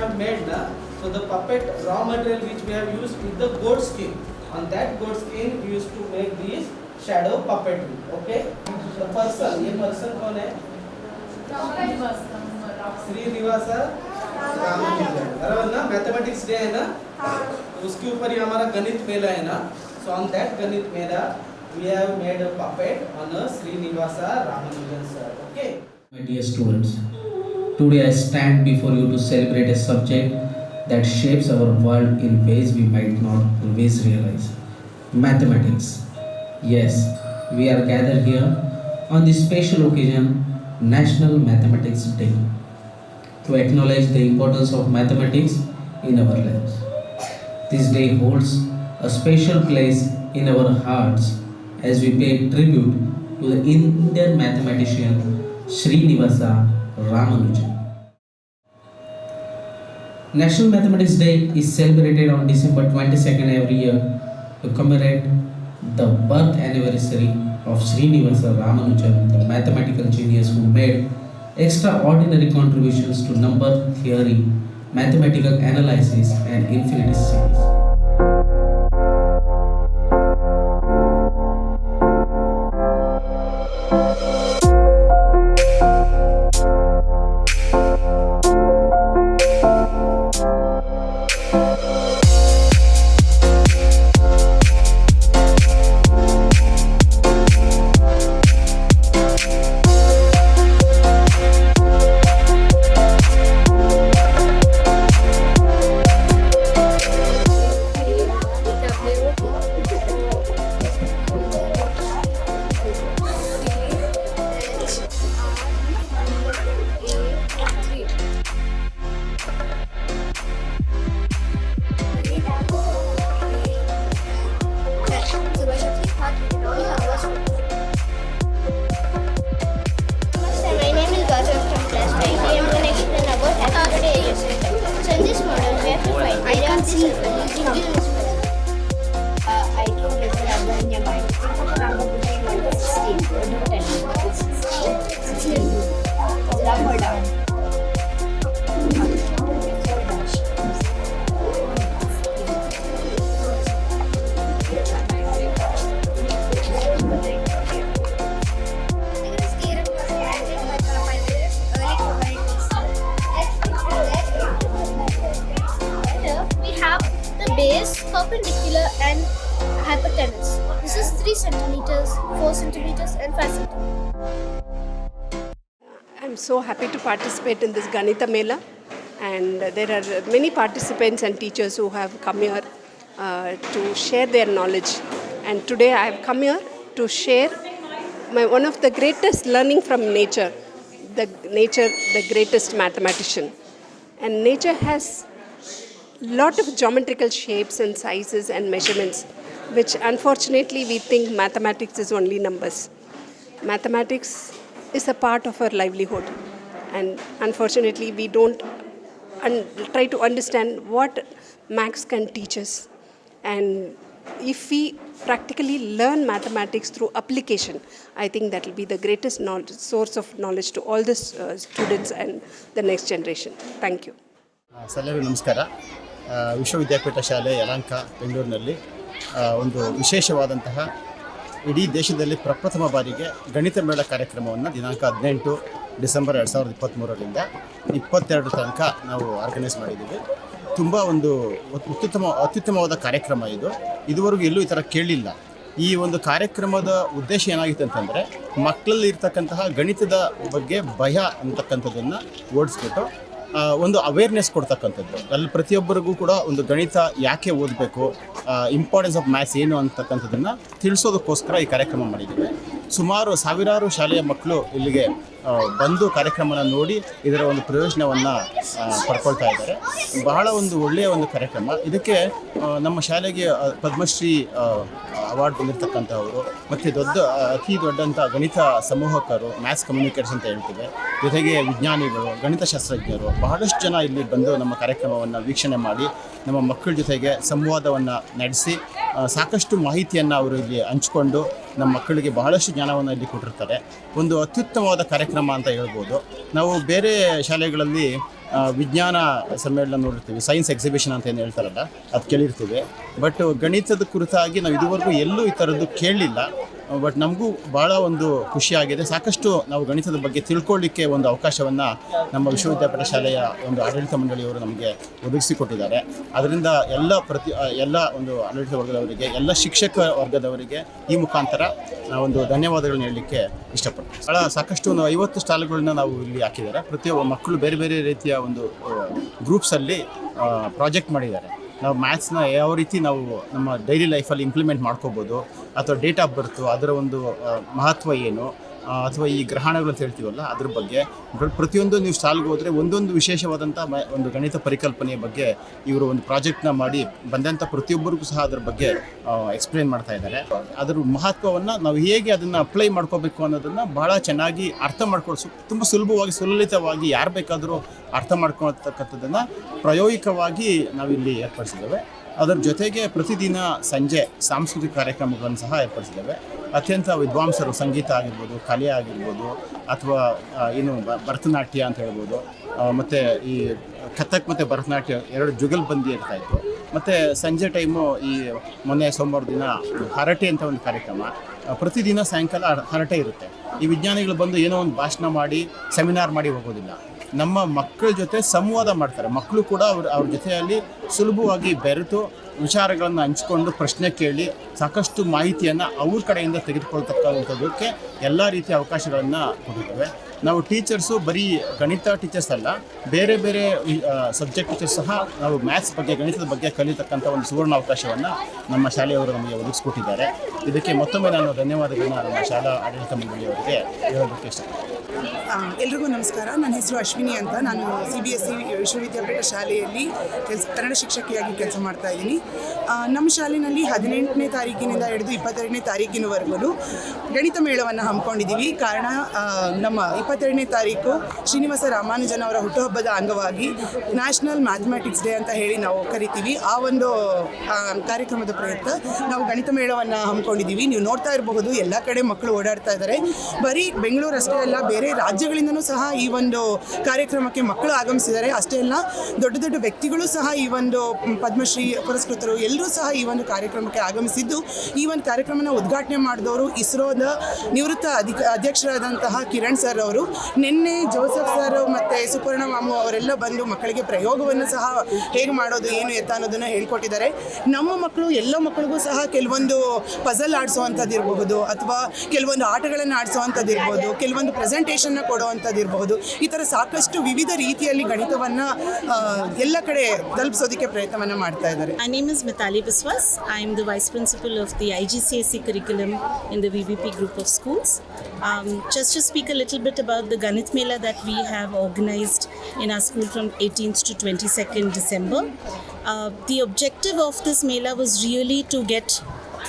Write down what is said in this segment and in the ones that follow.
have made na so the puppet raw material which we have used is the goat skin on that goat skin we used to make these shadow puppetry okay the person ये person कौन है श्रीनिवास रामानुजन बराबर ना mathematics day है ना तो उसके ऊपर ही हमारा गणित मेला है ना so on that गणित मेला we have made a puppet on a Srinivasa Ramanujan sir okay My dear students, today I stand before you to celebrate a subject that shapes our world in ways we might not always realize mathematics. Yes, we are gathered here on this special occasion, National Mathematics Day, to acknowledge the importance of mathematics in our lives. This day holds a special place in our hearts as we pay tribute to the Indian mathematician Srinivasa Ramanujan. National Mathematics Day is celebrated on December 22nd every year to commemorate the birth anniversary of Srinivasa Ramanujan, the mathematical genius who made extraordinary contributions to number theory, mathematical analysis, and infinity series. So happy to participate in this Ganita Mela, and there are many participants and teachers who have come here uh, to share their knowledge. And today I have come here to share my one of the greatest learning from nature, the nature, the greatest mathematician. And nature has lot of geometrical shapes and sizes and measurements, which unfortunately we think mathematics is only numbers. Mathematics is a part of our livelihood, and unfortunately we don't un- try to understand what Max can teach us. And if we practically learn mathematics through application, I think that will be the greatest knowledge, source of knowledge to all the uh, students and the next generation. Thank you. ಎಲ್ಲರಿಗೂ ನಮಸ್ಕಾರ ಆ, ವಿಶ್ವವಿದ್ಯಾಪೀಠ ಶಾಲೆ ಯಲಂಕ ಬೆಂಗಳೂರಿನಲ್ಲಿ ಆ, ಒಂದು ವಿಶೇಷವಾದಂತಹ ಇಡೀ ದೇಶದಲ್ಲಿ ಪ್ರಪ್ರಥಮ ಬಾರಿಗೆ ಗಣಿತ ಮೇಳ ಕಾರ್ಯಕ್ರಮವನ್ನು ದಿನಾಂಕ ಹದಿನೆಂಟು ಡಿಸೆಂಬರ್ ಎರಡು ಸಾವಿರದ ಇಪ್ಪತ್ತ್ಮೂರರಿಂದ ಇಪ್ಪತ್ತೆರಡು ತನಕ ನಾವು ಆರ್ಗನೈಸ್ ಮಾಡಿದ್ದೀವಿ. ತುಂಬ ಒಂದು ಅತ್ಯುತ್ತಮ ಅತ್ಯುತ್ತಮವಾದ ಕಾರ್ಯಕ್ರಮ ಇದು. ಇದುವರೆಗೂ ಎಲ್ಲೂ ಈ ಥರ ಕೇಳಲಿಲ್ಲ ಈ ಒಂದು ಕಾರ್ಯಕ್ರಮದ ಉದ್ದೇಶ ಏನಾಗಿತ್ತು ಅಂತಂದರೆ, ಮಕ್ಕಳಲ್ಲಿ ಇರ್ತಕ್ಕಂತಹ ಗಣಿತದ ಬಗ್ಗೆ ಭಯ ಅಂತಕ್ಕಂಥದ್ದನ್ನು ಓಡಿಸ್ಬಿಟ್ಟು ಒಂದು ಅವೇರ್ನೆಸ್ ಕೊಡ್ತಕ್ಕಂಥದ್ದು. ಅಲ್ಲಿ ಪ್ರತಿಯೊಬ್ಬರಿಗೂ ಕೂಡ ಒಂದು ಗಣಿತ ಯಾಕೆ ಓದಬೇಕು ಇಂಪಾರ್ಟೆನ್ಸ್ ಆಫ್ ಮ್ಯಾಥ್ಸ್ ಏನು ಅಂತಕ್ಕಂಥದ್ದನ್ನು ತಿಳಿಸೋದಕ್ಕೋಸ್ಕರ ಈ ಕಾರ್ಯಕ್ರಮ ಮಾಡಿದ್ದೀವಿ. ಸುಮಾರು ಸಾವಿರಾರು ಶಾಲೆಯ ಮಕ್ಕಳು ಇಲ್ಲಿಗೆ ಬಂದು ಕಾರ್ಯಕ್ರಮನ ನೋಡಿ ಇದರ ಒಂದು ಪ್ರಯೋಜನವನ್ನು ಪಡ್ಕೊಳ್ತಾ ಇದ್ದಾರೆ. ಬಹಳ ಒಂದು ಒಳ್ಳೆಯ ಒಂದು ಕಾರ್ಯಕ್ರಮ. ಇದಕ್ಕೆ ನಮ್ಮ ಶಾಲೆಗೆ ಪದ್ಮಶ್ರೀ ಅವಾರ್ಡ್ ಬಂದಿರತಕ್ಕಂಥವರು. ಮತ್ತು ದೊಡ್ಡ ಅತಿ ದೊಡ್ಡಂಥ ಗಣಿತ ಸಮೂಹಕರು ಮ್ಯಾಥ್ಸ್ ಕಮ್ಯುನಿಕೇಟರ್ಸ್ ಅಂತ ಹೇಳ್ತೀವಿ ಜೊತೆಗೆ ವಿಜ್ಞಾನಿಗಳು, ಗಣಿತಶಾಸ್ತ್ರಜ್ಞರು, ಬಹಳಷ್ಟು ಜನ ಇಲ್ಲಿ ಬಂದು ನಮ್ಮ ಕಾರ್ಯಕ್ರಮವನ್ನು ವೀಕ್ಷಣೆ ಮಾಡಿ, ನಮ್ಮ ಮಕ್ಕಳ ಜೊತೆಗೆ ಸಂವಾದವನ್ನು ನಡೆಸಿ ಸಾಕಷ್ಟು ಮಾಹಿತಿಯನ್ನು ಅವರು ಇಲ್ಲಿ ಹಂಚಿಕೊಂಡು ನಮ್ಮ ಮಕ್ಕಳಿಗೆ ಬಹಳಷ್ಟು ಜ್ಞಾನವನ್ನು ಇಲ್ಲಿ ಕೊಟ್ಟಿರ್ತಾರೆ. ಒಂದು ಅತ್ಯುತ್ತಮವಾದ ಕಾರ್ಯಕ್ರಮ ಅಂತ ಹೇಳ್ಬೋದು. ನಾವು ಬೇರೆ ಶಾಲೆಗಳಲ್ಲಿ ವಿಜ್ಞಾನ ಸಮ್ಮೇಳನ ನೋಡಿರ್ತೀವಿ. ಸೈನ್ಸ್ ಎಕ್ಸಿಬಿಷನ್ ಅಂತ ಏನು ಹೇಳ್ತಾರಲ್ಲ, ಅದು ಕೇಳಿರ್ತೀವಿ. ಬಟ್ ಗಣಿತದ ಕುರಿತಾಗಿ ನಾವು ಇದುವರೆಗೂ ಎಲ್ಲೂ ಈ ಥರದ್ದು ಕೇಳಲಿಲ್ಲ ಬಟ್ ನಮಗೂ ಭಾಳ ಒಂದು ಖುಷಿಯಾಗಿದೆ ಸಾಕಷ್ಟು ನಾವು ಗಣಿತದ ಬಗ್ಗೆ ತಿಳ್ಕೊಳ್ಳಿಕ್ಕೆ ಒಂದು ಅವಕಾಶವನ್ನು ನಮ್ಮ ವಿಶ್ವವಿದ್ಯಾಪೀಠ ಶಾಲೆಯ ಒಂದು ಆಡಳಿತ ಮಂಡಳಿಯವರು ನಮಗೆ ಒದಗಿಸಿಕೊಟ್ಟಿದ್ದಾರೆ. ಅದರಿಂದ ಎಲ್ಲ ಪ್ರತಿ, ಎಲ್ಲ ಒಂದು ಆಡಳಿತ ವರ್ಗದವರಿಗೆ, ಎಲ್ಲ ಶಿಕ್ಷಕ ವರ್ಗದವರಿಗೆ ಈ ಮುಖಾಂತರ ಒಂದು ಧನ್ಯವಾದಗಳನ್ನ ಹೇಳಲಿಕ್ಕೆ ಇಷ್ಟಪಡ್ತೀನಿ ಭಾಳ ಸಾಕಷ್ಟು ಒಂದು ಐವತ್ತು ಸ್ಟಾಲ್ಗಳನ್ನ ನಾವು ಇಲ್ಲಿ ಹಾಕಿದ್ದಾರೆ. ಪ್ರತಿಯೊಬ್ಬ ಮಕ್ಕಳು ಬೇರೆ ಬೇರೆ ರೀತಿಯ ಒಂದು ಗ್ರೂಪ್ಸಲ್ಲಿ ಪ್ರಾಜೆಕ್ಟ್ ಮಾಡಿದ್ದಾರೆ. ನಾವು ಮ್ಯಾಥ್ಸ್ನ ಯಾವ ರೀತಿ ನಾವು ನಮ್ಮ ಡೈಲಿ ಲೈಫಲ್ಲಿ ಇಂಪ್ಲಿಮೆಂಟ್ ಮಾಡ್ಕೋಬೋದು, ಅಥವಾ ಡೇಟ್ ಆಫ್ ಬರ್ತು ಅದರ ಒಂದು ಮಹತ್ವ ಏನು ಅಥವಾ ಈ ಗ್ರಹಣಗಳು ಅಂತ ಹೇಳ್ತೀವಲ್ಲ, ಅದ್ರ ಬಗ್ಗೆ ಪ್ರ- ಪ್ರತಿಯೊಂದು ನೀವು ಸ್ಟಾಲ್ಗೆ ಹೋದರೆ ಒಂದೊಂದು ವಿಶೇಷವಾದಂಥ ಒಂದು ಗಣಿತ ಪರಿಕಲ್ಪನೆಯ ಬಗ್ಗೆ ಇವರು ಒಂದು ಪ್ರಾಜೆಕ್ಟ್ನ ಮಾಡಿ ಬಂದಂಥ ಪ್ರತಿಯೊಬ್ಬರಿಗೂ ಸಹ ಅದ್ರ ಬಗ್ಗೆ ಎಕ್ಸ್ಪ್ಲೇನ್ ಮಾಡ್ತಾ ಇದ್ದಾರೆ. ಅದರ ಮಹತ್ವವನ್ನು ನಾವು ಹೇಗೆ ಅದನ್ನು ಅಪ್ಲೈ ಮಾಡ್ಕೋಬೇಕು ಅನ್ನೋದನ್ನು ಭಾಳ ಚೆನ್ನಾಗಿ ಅರ್ಥ ಮಾಡ್ಕೊಳ್ಸು, ತುಂಬ ಸುಲಭವಾಗಿ, ಸುಲಲಿತವಾಗಿ ಯಾರು ಬೇಕಾದರೂ ಅರ್ಥ ಮಾಡ್ಕೊಳ್ತಕ್ಕಂಥದ್ದನ್ನು ಪ್ರಾಯೋಗಿಕವಾಗಿ ನಾವಿಲ್ಲಿ ಏರ್ಪಡಿಸಿದ್ದೇವೆ. ಅದರ ಜೊತೆಗೆ ಪ್ರತಿದಿನ ಸಂಜೆ ಸಾಂಸ್ಕೃತಿಕ ಕಾರ್ಯಕ್ರಮಗಳನ್ನು ಸಹ ಏರ್ಪಡಿಸಿದ್ದೇವೆ. ಅತ್ಯಂತ ವಿದ್ವಾಂಸರು ಸಂಗೀತ ಆಗಿರ್ಬೋದು, ಕಲೆ ಆಗಿರ್ಬೋದು, ಅಥವಾ ಏನು ಭರತನಾಟ್ಯ ಅಂತ ಹೇಳ್ಬೋದು ಮತ್ತು ಈ ಕಥಕ್ ಮತ್ತು ಭರತನಾಟ್ಯ ಎರಡು ಜುಗಲ್ಬಂದಿ ಇರ್ತಾ ಇತ್ತು. ಮತ್ತು ಸಂಜೆ ಟೈಮು ಈ ಮೊನ್ನೆ ಸೋಮವಾರ ದಿನ ಹರಟೆ ಅಂತ ಒಂದು ಕಾರ್ಯಕ್ರಮ ಪ್ರತಿದಿನ ಸಾಯಂಕಾಲ ಹರ- ಹರಟೆ ಇರುತ್ತೆ. ಈ ವಿಜ್ಞಾನಿಗಳು ಬಂದು ಏನೋ ಒಂದು ಭಾಷಣ ಮಾಡಿ, ಸೆಮಿನಾರ್ ಮಾಡಿ ಹೋಗೋದಿಲ್ಲ. ನಮ್ಮ ಮಕ್ಕಳ ಜೊತೆ ಸಂವಾದ ಮಾಡ್ತಾರೆ. ಮಕ್ಕಳು ಕೂಡ ಅವ್ರ ಅವ್ರ ಜೊತೆಯಲ್ಲಿ ಸುಲಭವಾಗಿ ಬೆರೆತು ವಿಚಾರಗಳನ್ನು ಹಂಚಿಕೊಂಡು ಪ್ರಶ್ನೆ ಕೇಳಿ ಸಾಕಷ್ಟು ಮಾಹಿತಿಯನ್ನು ಅವ್ರ ಕಡೆಯಿಂದ ತೆಗೆದುಕೊಳ್ತಕ್ಕಂಥದ್ದಕ್ಕೆ ಎಲ್ಲ ರೀತಿಯ ಅವಕಾಶಗಳನ್ನು ಕೊಟ್ಟಿದ್ದೇವೆ. ನಾವು ಟೀಚರ್ಸು ಬರೀ ಗಣಿತ ಟೀಚರ್ಸ್ ಅಲ್ಲ, ಬೇರೆ ಬೇರೆ ಸಬ್ಜೆಕ್ಟ್ ಟೀಚರ್ಸ್ ಸಹ ನಾವು ಮ್ಯಾಥ್ಸ್ ಬಗ್ಗೆ, ಗಣಿತದ ಬಗ್ಗೆ ಕಲಿತಕ್ಕಂಥ ಒಂದು ಸುವರ್ಣ ಅವಕಾಶವನ್ನು ನಮ್ಮ ಶಾಲೆಯವರು ನಮಗೆ ಒದಗಿಸ್ಕೊಟ್ಟಿದ್ದಾರೆ. ಇದಕ್ಕೆ ಮತ್ತೊಮ್ಮೆ ನಾನು ಧನ್ಯವಾದಗಳನ್ನು ನಮ್ಮ ಶಾಲಾ ಆಡಳಿತ ಮಂಡಳಿಯವರಿಗೆ ಹೇಳೋದಕ್ಕೆ ಇಷ್ಟಪಡ್ತೀನಿ. ಎಲ್ರಿಗೂ ನಮಸ್ಕಾರ. ನನ್ನ ಹೆಸರು ಅಶ್ವಿನಿ ಅಂತ. ನಾನು C B S C Vishwavidyapeeth ಶಾಲೆಯಲ್ಲಿ ಕೆಲಸ, ಕನ್ನಡ ಶಿಕ್ಷಕಿಯಾಗಿ ಕೆಲಸ ಮಾಡ್ತಾ ಇದ್ದೀನಿ. ನಮ್ಮ ಶಾಲೆಯಲ್ಲಿ ಹದಿನೆಂಟನೇ ತಾರೀಕಿನಿಂದ ಹಿಡಿದು ಇಪ್ಪತ್ತೆರಡನೇ ತಾರೀಕಿನವರೆಗೂ ಗಣಿತ ಮೇಳವನ್ನು ಹಮ್ಮಿಕೊಂಡಿದ್ದೀವಿ. ಕಾರಣ ನಮ್ಮ ಇಪ್ಪತ್ತೆರಡನೇ ತಾರೀಕು ಶ್ರೀನಿವಾಸ ರಾಮಾನುಜನ್ ಅವರ ಹುಟ್ಟುಹಬ್ಬದ ಅಂಗವಾಗಿ ನ್ಯಾಷನಲ್ ಮ್ಯಾಥಮೆಟಿಕ್ಸ್ ಡೇ ಅಂತ ಹೇಳಿ ನಾವು ಕರಿತೀವಿ. ಆ ಒಂದು ಕಾರ್ಯಕ್ರಮದ ಪ್ರಯುಕ್ತ ನಾವು ಗಣಿತ ಮೇಳವನ್ನು ಹಮ್ಮಿಕೊಂಡಿದ್ದೀವಿ. ನೀವು ನೋಡ್ತಾ ಇರಬಹುದು, ಎಲ್ಲ ಕಡೆ ಮಕ್ಕಳು ಓಡಾಡ್ತಾ ಇದ್ದಾರೆ. ಬರೀ ಬೆಂಗಳೂರು ಅಷ್ಟೇ ಅಲ್ಲ ರಾಜ್ಯಗಳಿಂದನೂ ಸಹ ಈ ಒಂದು ಕಾರ್ಯಕ್ರಮಕ್ಕೆ ಮಕ್ಕಳು ಆಗಮಿಸಿದ್ದಾರೆ. ಅಷ್ಟೇ ಅಲ್ಲ, ದೊಡ್ಡ ದೊಡ್ಡ ವ್ಯಕ್ತಿಗಳು ಸಹ ಈ ಒಂದು ಪದ್ಮಶ್ರೀ ಪುರಸ್ಕೃತರು ಎಲ್ಲರೂ ಸಹ ಈ ಒಂದು ಕಾರ್ಯಕ್ರಮಕ್ಕೆ ಆಗಮಿಸಿದ್ದು, ಈ ಒಂದು ಕಾರ್ಯಕ್ರಮನ ಉದ್ಘಾಟನೆ ಮಾಡಿದವರು ಇಸ್ರೋದ ನಿವೃತ್ತ ಅಧಿಕ, ಅಧ್ಯಕ್ಷರಾದಂತಹ ಕಿರಣ್ ಸರ್ ಅವರು. ನಿನ್ನೆ ಜೋಸೆಫ್ ಸರ್ ಮತ್ತು ಸುಪರ್ಣ ಮಾಮು ಅವರೆಲ್ಲ ಬಂದು ಮಕ್ಕಳಿಗೆ ಪ್ರಯೋಗವನ್ನು ಸಹ ಹೇಗೆ ಮಾಡೋದು, ಏನು ಎತ್ತ ಅನ್ನೋದನ್ನು ಹೇಳ್ಕೊಟ್ಟಿದ್ದಾರೆ. ನಮ್ಮ ಮಕ್ಕಳು, ಎಲ್ಲ ಮಕ್ಕಳಿಗೂ ಸಹ ಕೆಲವೊಂದು ಪಜಲ್ ಆಡಿಸುವಂಥದ್ದು ಇರಬಹುದು ಅಥವಾ ಕೆಲವೊಂದು ಆಟಗಳನ್ನು ಆಡಿಸುವಂಥದ್ದು ಇರ್ಬೋದು ಕೆಲವೊಂದು ಪ್ರೆಸೆಂಟೇಷನ್ನ ಕೊಡುವಂಥದ್ದು ಇರಬಹುದು ಈ ಥರ ಸಾಕಷ್ಟು ವಿವಿಧ ರೀತಿಯಲ್ಲಿ ಗಣಿತವನ್ನು ಎಲ್ಲ ಕಡೆ ತಲುಪಿಸೋದಕ್ಕೆ ಪ್ರಯತ್ನವನ್ನು ಮಾಡ್ತಾ ಇದ್ದಾರೆ My name is the Biswas. I am the Vice Principal of the C curriculum in the V group of schools. Um, just to speak a little bit about the Ganit Mela that we have organised in our school from 18th to 22nd December. Uh, the objective of this Mela was really to get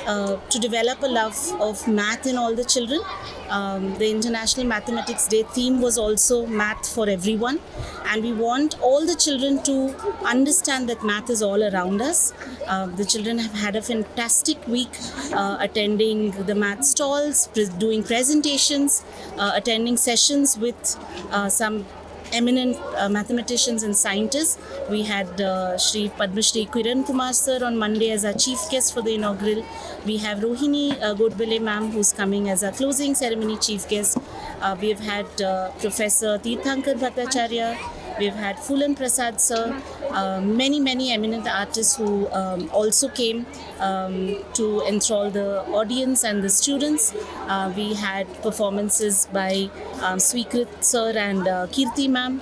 uh, to develop a love of math in all the children. Um, the International Mathematics Day theme was also math for everyone, and we want all the children to understand that math is all around us. Uh, the children have had a fantastic week uh, attending the math stalls, pre- doing presentations, uh, attending sessions with uh, some eminent uh, mathematicians and scientists. We had uh, Shri Padma Shri Kiran Kumar sir on Monday as our chief guest for the inaugural. We have Rohini uh, Godbole ma'am who's coming as our closing ceremony chief guest. Uh, we've had uh, Professor Tirthankar Bhattacharya. We've had Fulan Prasad sir, uh, many, many eminent artists who um, also came um, to enthrall the audience and the students. Uh, we had performances by um, Swikrit sir and uh, Kirti ma'am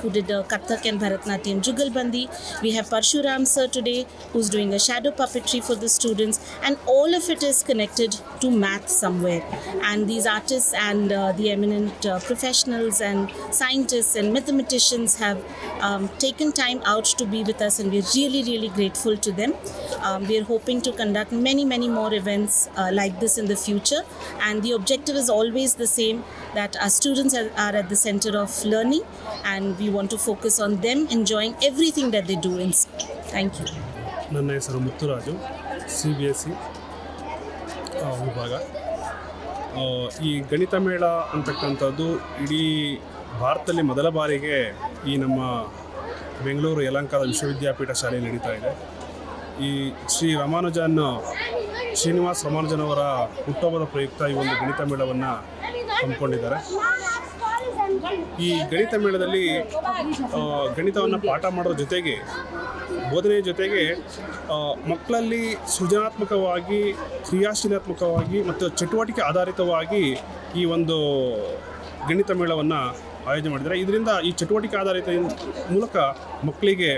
who did uh, Kathak and Bharatnatyam Jugalbandi. We have Parshuram sir today who's doing a shadow puppetry for the students and all of it is connected to math somewhere. And these artists and uh, the eminent uh, professionals and scientists and mathematicians have um, taken time out to be with us and we're really, really grateful to them. Um, we're hoping to conduct many, many more events uh, like this in the future. And the objective is always the same that our students are, are at the center of learning and we want to focus on them enjoying everything that they do in school. Thank you. ನನ್ನ ಹೆಸರು Mutturaju C B S C ವಿಭಾಗ ಈ ಗಣಿತ ಮೇಳ ಅಂತಕ್ಕಂಥದ್ದು ಇಡೀ ಭಾರತದಲ್ಲಿ ಮೊದಲ ಬಾರಿಗೆ ಈ ನಮ್ಮ ಬೆಂಗಳೂರು ಯಲಂಕಾದ ವಿಶ್ವವಿದ್ಯಾಪೀಠ ಶಾಲೆಯಲ್ಲಿ ನಡೀತಾ ಇದೆ ಈ ಶ್ರೀ ರಾಮಾನುಜನ್ ಶ್ರೀನಿವಾಸ್ ರಾಮಾನುಜನ್ ಅವರ ಹುಟ್ಟುಹಬ್ಬದ ಪ್ರಯುಕ್ತ ಈ ಒಂದು ಗಣಿತ ಮೇಳವನ್ನು ಹಮ್ಮಿಕೊಂಡಿದ್ದಾರೆ. ಈ ಗಣಿತ ಮೇಳದಲ್ಲಿ ಗಣಿತವನ್ನು ಪಾಠ ಮಾಡೋದ್ರ ಜೊತೆಗೆ ಬೋಧನೆಯ ಜೊತೆಗೆ ಮಕ್ಕಳಲ್ಲಿ ಸೃಜನಾತ್ಮಕವಾಗಿ ಕ್ರಿಯಾಶೀಲಾತ್ಮಕವಾಗಿ ಮತ್ತು ಚಟುವಟಿಕೆ ಆಧಾರಿತವಾಗಿ ಈ ಒಂದು ಗಣಿತ ಮೇಳವನ್ನು ಆಯೋಜನೆ ಮಾಡಿದ್ದಾರೆ. ಇದರಿಂದ ಈ ಚಟುವಟಿಕೆ ಆಧಾರಿತ ಮೂಲಕ ಮಕ್ಕಳಿಗೆ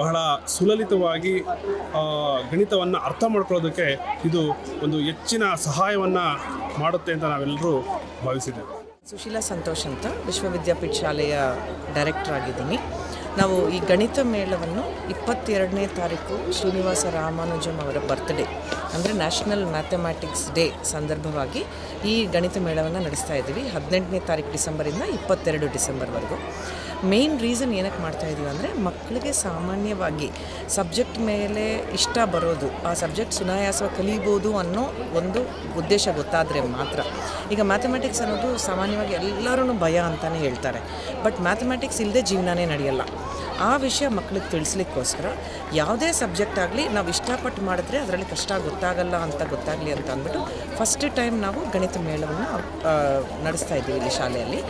ಬಹಳ ಸುಲಲಿತವಾಗಿ ಗಣಿತವನ್ನು ಅರ್ಥ ಮಾಡ್ಕೊಳ್ಳೋದಕ್ಕೆ ಇದು ಒಂದು ಹೆಚ್ಚಿನ ಸಹಾಯವನ್ನು ಮಾಡುತ್ತೆ ಅಂತ ನಾವೆಲ್ಲರೂ ಭಾವಿಸಿದ್ದೇವೆ. ಸುಶೀಲಾ ಸಂತೋಷ್ ಅಂತ ವಿಶ್ವವಿದ್ಯಾಪೀಠ ಶಾಲೆಯ ಡೈರೆಕ್ಟರ್ ಆಗಿದ್ದೀನಿ. ನಾವು ಈ ಗಣಿತ ಮೇಳವನ್ನು ಇಪ್ಪತ್ತೆರಡನೇ ತಾರೀಕು ಶ್ರೀನಿವಾಸ ರಾಮಾನುಜಂ ಅವರ ಬರ್ತ್ಡೇ ಅಂದರೆ ನ್ಯಾಷನಲ್ ಮ್ಯಾಥಮ್ಯಾಟಿಕ್ಸ್ ಡೇ ಸಂದರ್ಭವಾಗಿ ಈ ಗಣಿತ ಮೇಳವನ್ನು ನಡೆಸ್ತಾ ಇದ್ದೀವಿ. ಹದಿನೆಂಟನೇ ತಾರೀಕು ಡಿಸೆಂಬರಿಂದ ಇಪ್ಪತ್ತೆರಡು ಡಿಸೆಂಬರ್ವರೆಗೂ. ಮೇನ್ ರೀಸನ್ ಏನಕ್ಕೆ ಮಾಡ್ತಾ ಇದೀವಿ ಅಂದರೆ ಮಕ್ಕಳಿಗೆ ಸಾಮಾನ್ಯವಾಗಿ ಸಬ್ಜೆಕ್ಟ್ ಮೇಲೆ ಇಷ್ಟ ಬರೋದು, ಆ ಸಬ್ಜೆಕ್ಟ್ ಸುನಾಯಾಸವಾಗಿ ಕಲಿಬೋದು ಅನ್ನೋ ಒಂದು ಉದ್ದೇಶ ಗೊತ್ತಾದರೆ ಮಾತ್ರ. ಈಗ ಮ್ಯಾಥಮೆಟಿಕ್ಸ್ ಅನ್ನೋದು ಸಾಮಾನ್ಯವಾಗಿ ಎಲ್ಲರೂ ಭಯ ಅಂತಲೇ ಹೇಳ್ತಾರೆ. ಬಟ್ ಮ್ಯಾಥಮೆಟಿಕ್ಸ್ ಇಲ್ಲದೆ ಜೀವನನೇ ನಡೆಯಲ್ಲ. ಆ ವಿಷಯ ಮಕ್ಕಳಿಗೆ ತಿಳಿಸ್ಲಿಕ್ಕೋಸ್ಕರ ಯಾವುದೇ ಸಬ್ಜೆಕ್ಟ್ ಆಗಲಿ ನಾವು ಇಷ್ಟಪಟ್ಟು ಮಾಡಿದ್ರೆ ಅದರಲ್ಲಿ ಕಷ್ಟ ಗೊತ್ತಾಗಲ್ಲ ಅಂತ ಗೊತ್ತಾಗಲಿ ಅಂತ ಅಂದ್ಬಿಟ್ಟು ಫಸ್ಟ್ ಟೈಮ್ ನಾವು ಗಣಿತ ಮೇಳವನ್ನು ನಡೆಸ್ತಾ ಇದ್ದೀವಿ ಇಲ್ಲಿ ಶಾಲೆಯಲ್ಲಿ.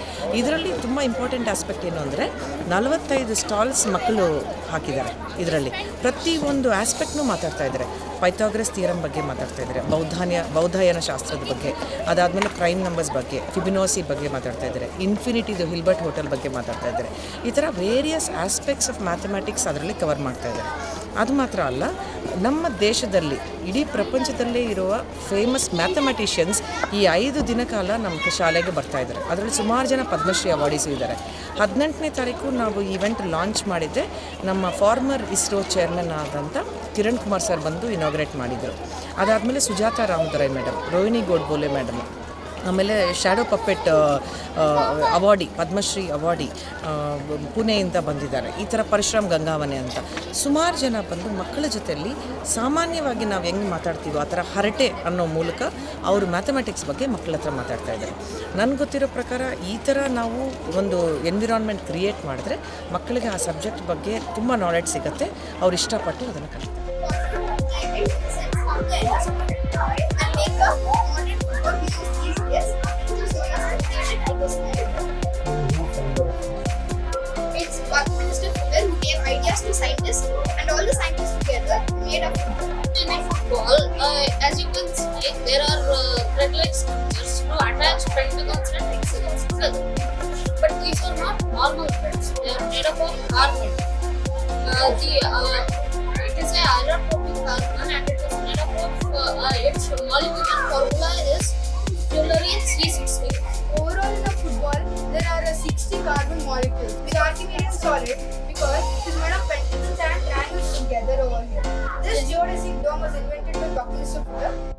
ಇದರಲ್ಲಿ ತುಂಬ ಇಂಪಾರ್ಟೆಂಟ್ ಆಸ್ಪೆಕ್ಟ್ ಏನು ಅಂದರೆ, ನಲವತ್ತೈದು ಸ್ಟಾಲ್ಸ್ ಮಕ್ಕಳು ಹಾಕಿದ್ದಾರೆ ಇದರಲ್ಲಿ. ಪ್ರತಿ ಒಂದು ಆಸ್ಪೆಕ್ಟ್ನೂ ಮಾತಾಡ್ತಾ ಇದ್ದಾರೆ. ಪೈಥಾಗ್ರಸ್ ಥಿಯರಮ್ ಬಗ್ಗೆ ಮಾತಾಡ್ತಾ ಇದ್ದಾರೆ. ಬೌದ್ಧಾನ್ಯ, ಬೌದ್ಧಾಯನ ಶಾಸ್ತ್ರದ ಬಗ್ಗೆ, ಅದಾದಮೇಲೆ ಪ್ರೈಮ್ ನಂಬರ್ಸ್ ಬಗ್ಗೆ ಫಿಬಿನೋಸಿ ಬಗ್ಗೆ ಮಾತಾಡ್ತಾ ಇದ್ದಾರೆ. ಇನ್ಫಿನಿಟಿದು ಹಿಲ್ಬರ್ಟ್ ಹೋಟೆಲ್ ಬಗ್ಗೆ ಮಾತಾಡ್ತಾ ಇದ್ದಾರೆ. ಈ ಥರ ವೇರಿಯಸ್ ಆಸ್ಪೆಕ್ಟ್ಸ್ ಆಫ್ ಮ್ಯಾಥಮೆಟಿಕ್ಸ್ ಅದರಲ್ಲಿ ಕವರ್ ಮಾಡ್ತಾ ಇದ್ದಾರೆ. ಅದು ಮಾತ್ರ ಅಲ್ಲ, ನಮ್ಮ ದೇಶದಲ್ಲಿ, ಇಡೀ ಪ್ರಪಂಚದಲ್ಲೇ ಇರುವ ಫೇಮಸ್ ಮ್ಯಾಥಮೆಟಿಷಿಯನ್ಸ್ ಈ ಐದು ದಿನ ಕಾಲ ನಮ್ಮ ಶಾಲೆಗೆ ಬರ್ತಾ ಇದ್ದಾರೆ. ಅದರಲ್ಲಿ ಸುಮಾರು ಜನ ಪದ್ಮಶ್ರೀ ಅವಾರ್ಡಿಸು ಇದ್ದಾರೆ. ಹದಿನೆಂಟನೇ ತಾರೀಕು ನಾವು ಈವೆಂಟ್ ಲಾಂಚ್ ಮಾಡಿದ್ದೆ. ನಮ್ಮ ಫಾರ್ಮರ್ ಇಸ್ರೋ ಚೇರ್ಮನ್ ಆದಂಥ ಕಿರಣ್ ಕುಮಾರ್ ಸರ್ ಬಂದು ಇನಾಗ್ರೇಟ್ ಮಾಡಿದರು. ಅದಾದಮೇಲೆ ಸುಜಾತಾ ರಾಮದರಾಯ್ ಮೇಡಮ್ ರೋಹಿಣಿ ಗೋಡ್ಬೋಲೆ ಮೇಡಮ್ ಆಮೇಲೆ shadow puppet awardee Padmashri awardee ಪುಣೆಯಿಂದ ಬಂದಿದ್ದಾರೆ. ಈ ಥರ ಪರಶುರಾಮ್ ಗಂಗಾವನೆ ಅಂತ. ಸುಮಾರು ಜನ ಬಂದು ಮಕ್ಕಳ ಜೊತೆಯಲ್ಲಿ ಸಾಮಾನ್ಯವಾಗಿ ನಾವು ಹೆಂಗೆ ಮಾತಾಡ್ತೀವೋ ಆ ಥರ ಹರಟೆ ಅನ್ನೋ ಮೂಲಕ ಅವರು ಮ್ಯಾಥಮೆಟಿಕ್ಸ್ ಬಗ್ಗೆ ಮಕ್ಕಳ ಹತ್ರ ಮಾತಾಡ್ತಾ ಇದ್ದಾರೆ. ನನಗೆ ಗೊತ್ತಿರೋ ಪ್ರಕಾರ ಈ ಥರ ನಾವು ಒಂದು ಎನ್ವಿರಾನ್ಮೆಂಟ್ ಕ್ರಿಯೇಟ್ ಮಾಡಿದ್ರೆ ಮಕ್ಕಳಿಗೆ ಆ ಸಬ್ಜೆಕ್ಟ್ ಬಗ್ಗೆ ತುಂಬ ನಾಲೆಡ್ಜ್ ಸಿಗುತ್ತೆ. ಅವ್ರು ಇಷ್ಟಪಟ್ಟು ಅದನ್ನು ಕಲಿತಾರೆ. Ideas to scientists and all the scientists together made a In football, uh, as you can see, there are uh, thread-like structures to attach pentagons and hexagons together. But these are not normal threads; they are made up of carbon. Uh, the uh, it is a isotopic carbon, and it is made up of uh, uh, its molecular formula is fluorine 360. Overall in a football, there are uh, 60 carbon molecules with Archimedean solid because it is made of pentagons and triangles together over here. This geodesic dome was invented by Buckminster Fuller